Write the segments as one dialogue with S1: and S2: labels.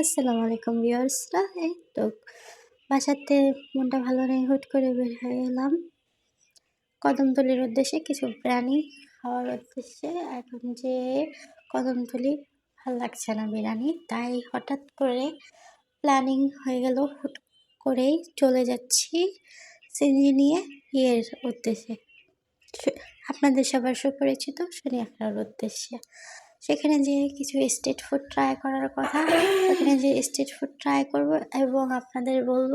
S1: আসসালামু আলাইকুম ভিউয়ার্সরা এই তো বাসাতে মনটা ভালো নেই, হুট করে বের হয়ে গেলাম কদমতলির উদ্দেশ্যে কিছু প্রাণী খাওয়ার উদ্দেশ্যে। এখন যে কদমতলি ভালো লাগছে না বিরিয়ানি, তাই হঠাৎ করে প্ল্যানিং হয়ে গেল, হুট করেই চলে যাচ্ছি সিঞ্জি নিয়ে ইয়ের উদ্দেশ্যে। আপনাদের সবার সুপরিচিত শনি আখড়ার উদ্দেশ্যে। সেখানে যে কিছু স্ট্রিট ফুড ট্রাই করার কথা। সেখানে যে স্ট্রিট ফুড ট্রাই করব এবং আপনাদের বলব,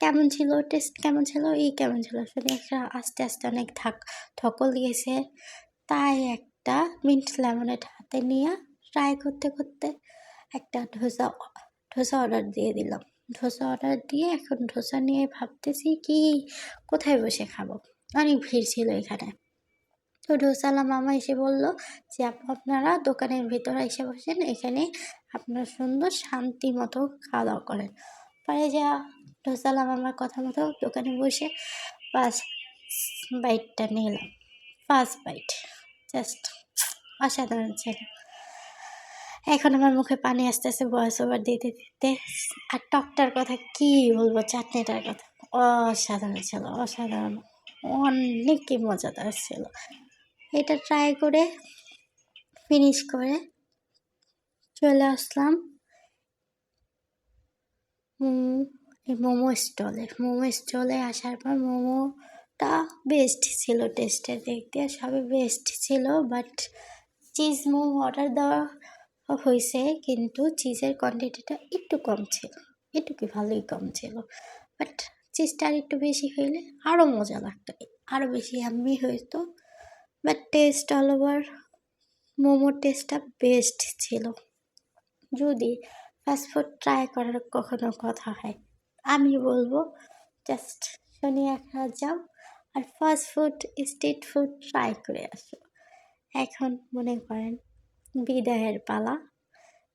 S1: কেমন ছিল টেস্ট কেমন ছিল? এই কেমন ছিল? শুনে একটা আস্তে আস্তে অনেক থাক ধকল দিয়েছে তাই একটা মিন্ট লেমনেট হাতে নিয়ে ট্রাই করতে করতে একটা ধোসা ধোসা অর্ডার দিয়ে দিলাম। ধোসা অর্ডার দিয়ে এখন ধোসা নিয়ে ভাবতেছি কি, কোথায় বসে খাব? অনেক ভিড় ছিল এখানে। তো ঢোসালা মামা এসে বলল যে আপনারা দোকানের ভেতরে এসে বসেন। এখানে আপনারা সুন্দর শান্তি মতো খাওয়া দাওয়া করেন। পরে যা ঢোসালা মামার কথা মতো দোকানে বসে পাঁচ বাইটটা নিলাম। First bite. জাস্ট অসাধারণ ছিল। এখন আমার মুখে পানি আসতে আসতে বয়স ওভার দিতে দিতে। আর টকটার কথা কি বলব, চাটনিটার কথা। অসাধারণ ছিল, অসাধারণ। অনেকই মজাদার ছিল। এটা ট্রাই করে ফিনিশ করে চলে আসলাম। মোমো স্টলে মোমো স্টলে আসার পর মোমোটা বেস্ট ছিল টেস্টে দেখতে। সবই বেস্ট ছিল বাট চিজ মোমো অর্ডার দেওয়া হয়েছে, কিন্তু চিজের কোয়ান্টিটিটা একটু কম ছিল, একটু কি ভালোই কম ছিল। বাট চিজটা আর একটু বেশি হইলে আরও মজা লাগতো আরও বেশি আমি হইতো। বাট টেস্ট অল ওভার মোমোর টেস্টটা বেস্ট ছিল। যদি ফাস্টফুড ট্রাই করার কখনো কথা হয়, আমি বলব জাস্ট শনি একটা যাও আর fast food street food try করে আসো। এখন মনে করেন বিদায়ের পালা।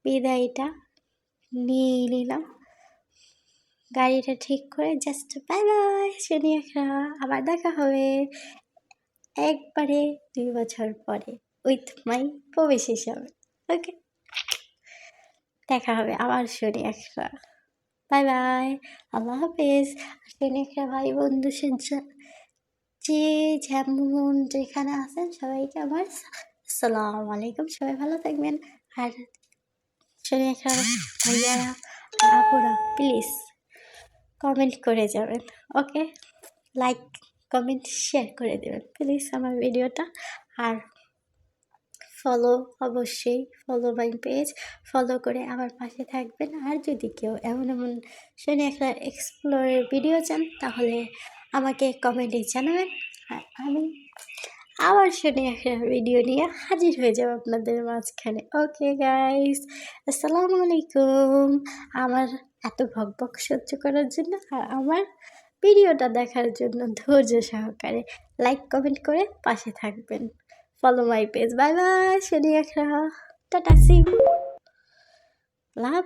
S1: বিদায়টা নিয়ে নিলাম। গাড়িটা ঠিক করে জাস্ট বাই বাই শনি একটা আবার দেখা হবে। একবারে দুই বছর পরে উইথ মাই প্রবেশ হিসাবে ওকে দেখা হবে আবার শনি একটা। বাই বাই আল্লাহ হাফেজ। শনি একটা ভাই বন্ধু যে যেমন যেখানে আছেন সবাইকে আমার আসসালামু আলাইকুম, সবাই ভালো থাকবেন। আর শনি একটা ভাইয়ারা আপুরা প্লিজ কমেন্ট করে যাবেন ওকে লাইক কমেন্ট শেয়ার করে দেবেন প্লিজ আমার ভিডিওটা আর ফলো অবশ্যই ফলো মাই পেজ ফলো করে আমার পাশে থাকবেন। আর যদি কেউ এমন এমন শুনে একটা এক্সপ্লোরের ভিডিও চান, তাহলে আমাকে কমেন্টে জানাবেন। আর আমি আবার শুনে একটা ভিডিও নিয়ে হাজির হয়ে যাব আপনাদের মাঝখানে। ওকে গাইস আসসালামু আলাইকুম। আমার এত ভক ভক সহ্য করার জন্য, আর আমার ভিডিওটা দেখার জন্য ধৈর্য সহকারে লাইক, কমেন্ট করে পাশে থাকবেন। Follow my page bye bye শনি একটা টাটা সিম লাভ